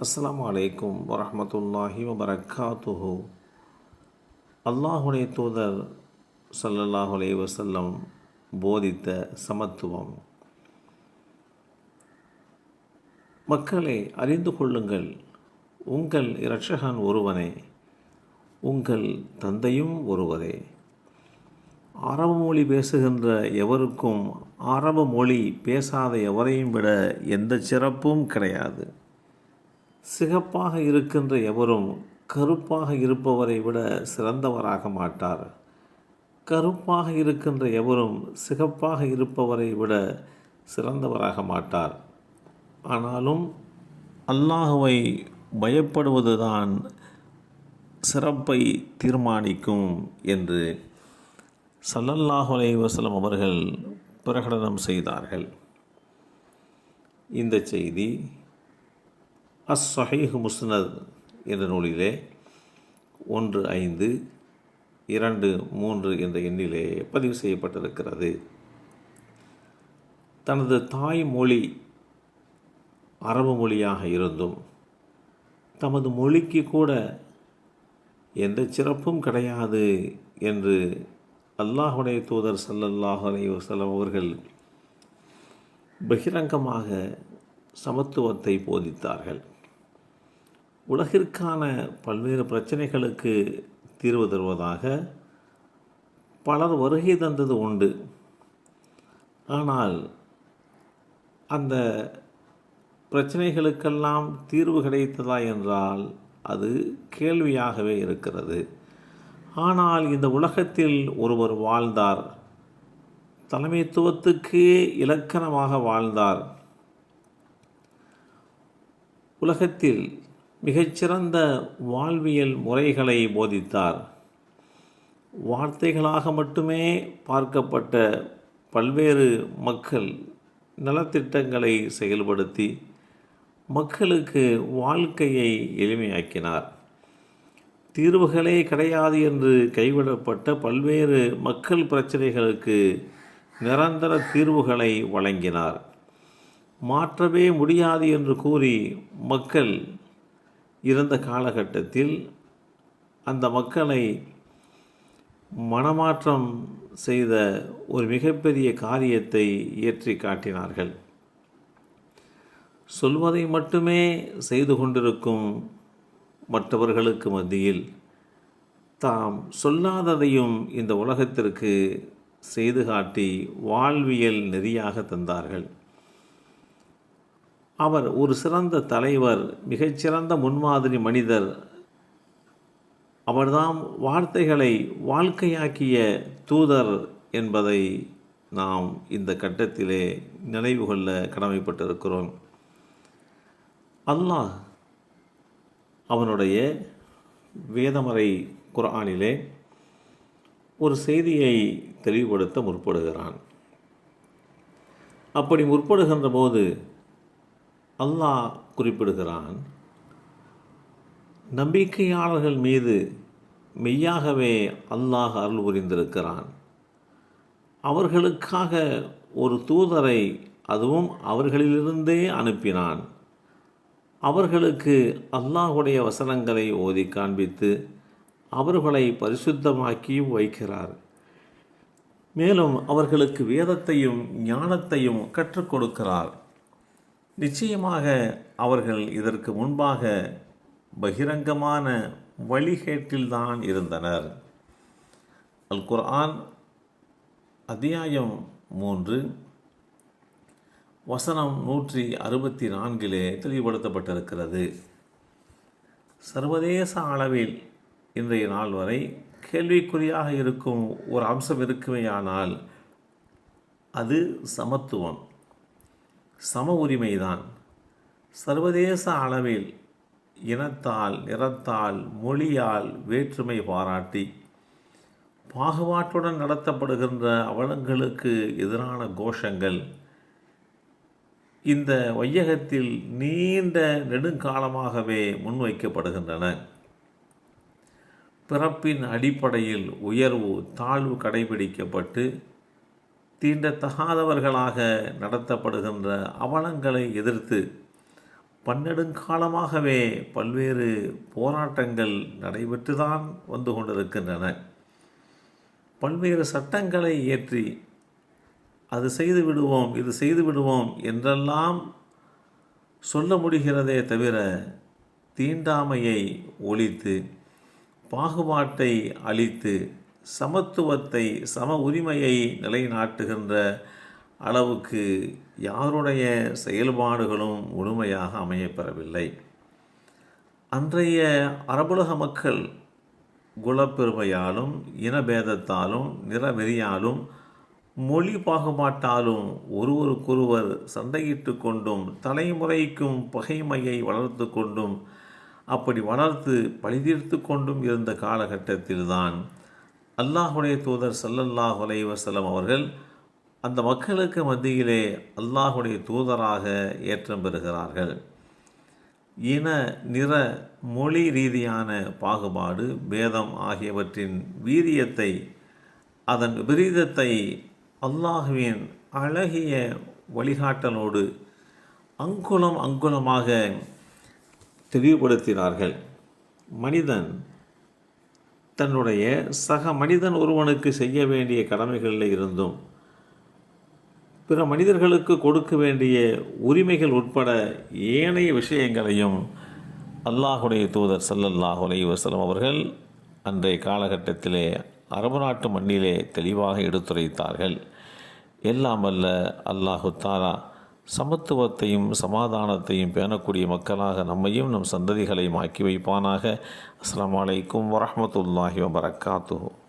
அஸ்லாம் அலைக்கும் வரமத்துல்லாஹி வபரக்காத்துஹு. அல்லாஹுடைய தூதர் சல்லல்லாஹு அலே வசல்லம் போதித்த சமத்துவம். மக்களை அறிந்து கொள்ளுங்கள். உங்கள் இரட்சகன் ஒருவனே உங்கள் தந்தையும் ஒருவரே. அரபு மொழி பேசுகின்ற எவருக்கும் அரபு மொழி பேசாத எவரையும் விட எந்த சிறப்பும் கிடையாது. சிகப்பாக இருக்கின்ற எவரும் கருப்பாக இருப்பவரை விட சிறந்தவராக மாட்டார். கருப்பாக இருக்கின்ற எவரும் சிகப்பாக இருப்பவரை விட சிறந்தவராக மாட்டார். ஆனாலும் அல்லாஹுவை பயப்படுவதுதான் சிறப்பை தீர்மானிக்கும் என்று சல்லல்லாஹு அலைஹி அவர்கள் பிரகடனம் செய்தார்கள். இந்த செய்தி அஸ் சஹீஹ் முஸ்னத் என்ற நூலிலே ஒன்று ஐந்து இரண்டு மூன்று என்ற எண்ணிலே பதிவு செய்யப்பட்டிருக்கிறது. தனது தாய்மொழி அரபு மொழியாக இருந்தும் தமது மொழிக்கு கூட எந்த சிறப்பும் கிடையாது என்று அல்லாஹுடைய தூதர் சல்லல்லாஹ் அலைஹி அவர்கள் பகிரங்கமாக சமத்துவத்தை போதித்தார்கள். உலகிற்கான பல்வேறு பிரச்சனைகளுக்கு தீர்வு தருவதாக பலர் வருகை தந்தது உண்டு. ஆனால் அந்த பிரச்சனைகளுக்கெல்லாம் தீர்வு கிடைத்ததா என்றால் அது கேள்வியாகவே இருக்கிறது. ஆனால் இந்த உலகத்தில் ஒருவர் வாழ்ந்தார். தலைமைத்துவத்துக்கு இலக்கணமாக வாழ்ந்தார். உலகத்தில் மிகச்சிறந்த வாழ்வியல் முறைகளை போதித்தார். வார்த்தைகளாக மட்டுமே பார்க்கப்பட்ட பல்வேறு மக்கள் நலத்திட்டங்களை செயல்படுத்தி மக்களுக்கு வாழ்க்கையை எளிமையாக்கினார். தீர்வுகளே கிடையாது என்று கைவிடப்பட்ட பல்வேறு மக்கள் பிரச்சனைகளுக்கு நிரந்தர தீர்வுகளை வழங்கினார். மாற்றவே முடியாது என்று கூறி மக்கள் இருந்த காலகட்டத்தில் அந்த மக்களை மனமாற்றம் செய்த ஒரு மிகப்பெரிய காரியத்தை இயற்றி காட்டினார்கள். சொல்வதை மட்டுமே செய்து கொண்டிருக்கும் மற்றவர்களுக்கு மத்தியில் தாம் சொல்லாததையும் இந்த உலகத்திற்கு செய்து காட்டி வாழ்வியல் நெறியாக தந்தார்கள். அவர் ஒரு சிறந்த தலைவர் மிகச்சிறந்த முன்மாதிரி மனிதர். அவர்தாம் வார்த்தைகளை வாழ்க்கையாக்கிய தூதர் என்பதை நாம் இந்த கட்டத்திலே நினைவு கொள்ள கடமைப்பட்டிருக்கிறோம். அல்லாஹ் அவனுடைய வேதமறை குரானிலே ஒரு செய்தியை தெளிவுபடுத்த முற்படுகிறான். அப்படி முற்படுகின்ற போது அல்லாஹ் குறிப்பிடுகிறான் நம்பிக்கையாளர்கள் மீது மெய்யாகவே அல்லாஹ் அருள் புரிந்திருக்கிறான். அவர்களுக்காக ஒரு தூதரை அதுவும் அவர்களிலிருந்தே அனுப்பினான். அவர்களுக்கு அல்லாஹுடைய வசனங்களை ஓதி காண்பித்து அவர்களை பரிசுத்தமாக்கியும் வைக்கிறார். மேலும் அவர்களுக்கு வேதத்தையும் ஞானத்தையும் கற்றுக் கொடுக்கிறார். நிச்சயமாக அவர்கள் இதற்கு முன்பாக பகிரங்கமான வழிகேட்டில்தான் இருந்தனர். அல் குர்ஆன் அத்தியாயம் மூன்று வசனம் நூற்றி அறுபத்தி நான்கிலே தெளிவுபடுத்தப்பட்டிருக்கிறது. சர்வதேச அளவில் இன்றைய நாள் வரை கேள்விக்குறியாக இருக்கும் ஒரு அம்சம் இருக்குமேயானால் அது சமத்துவம். சம உரிமைதான். சர்வதேச அளவில் இனத்தால் நிறத்தால் மொழியால் வேற்றுமை பாராட்டி பாகுபாட்டுடன் நடத்தப்படுகின்ற அவலங்களுக்கு எதிரான கோஷங்கள் இந்த வையகத்தில் நீண்ட நெடுங்காலமாகவே முன்வைக்கப்படுகின்றன. பிறப்பின் அடிப்படையில் உயர்வு தாழ்வு கடைபிடிக்கப்பட்டு தீண்டத்தகாதவர்களாக நடத்தப்படுகின்ற அவலங்களை எதிர்த்து பன்னெடுங்காலமாகவே பல்வேறு போராட்டங்கள் நடைபெற்றுதான் வந்து கொண்டிருக்கின்றன. பல்வேறு சட்டங்களை இயற்றி அது செய்து விடுவோம் இது செய்து விடுவோம் என்றெல்லாம் சொல்ல முடிகிறதே தவிர தீண்டாமையை ஒழித்து பாகுபாட்டை அழித்து சமத்துவத்தை சம உரிமையை நிலைநாட்டுகின்ற அளவுக்கு யாருடைய செயல்பாடுகளும் முழுமையாக அமையப்பெறவில்லை. அன்றைய அரபுலக மக்கள் குலப்பெருமையாலும் இனபேதத்தாலும் நிறவெறியாலும் மொழி பாகுபாட்டாலும் ஒருவருக்கொருவர் சண்டையிட்டு கொண்டும் தலைமுறைக்கும் பகைமையை வளர்த்து கொண்டும் அப்படி வளர்த்து பழிதீர்த்து கொண்டும் இருந்த காலகட்டத்தில்தான் அல்லாஹுடைய தூதர் சல்லல்லாஹ் அலைவசலம் அவர்கள் அந்த மக்களுக்கு மத்தியிலே அல்லாஹுடைய தூதராக ஏற்றம் பெறுகிறார்கள். இன நிற மொழி ரீதியான பாகுபாடு பேதம் ஆகியவற்றின் வீரியத்தை அதன் விபரீதத்தை அல்லாஹுவின் அழகிய வழிகாட்டலோடு அங்குலம் அங்குலமாக தெளிவுபடுத்தினார்கள். மனிதன் தன்னுடைய சக மனிதன் ஒருவனுக்கு செய்ய வேண்டிய கடமைகளில் இருந்தும் பிற மனிதர்களுக்கு கொடுக்க வேண்டிய உரிமைகள் உட்பட ஏனைய விஷயங்களையும் அல்லாஹுடைய தூதர் சல்லல்லாஹு அலைஹி வஸல்லம் அவர்கள் அன்றைய காலகட்டத்திலே அரபு நாட்டு மண்ணிலே தெளிவாக எடுத்துரைத்தார்கள். எல்லாம் அல்ல அல்லாஹு தாலா சமத்துவத்தையும் சமாதானத்தையும் பேணக்கூடிய மக்களாக நம்மையும் நம் சந்ததிகளையும் ஆக்கி வைப்பானாக. அஸ்லாம் அலைக்கும் வரமத்துல்லாஹி வபரகாத்துஹு.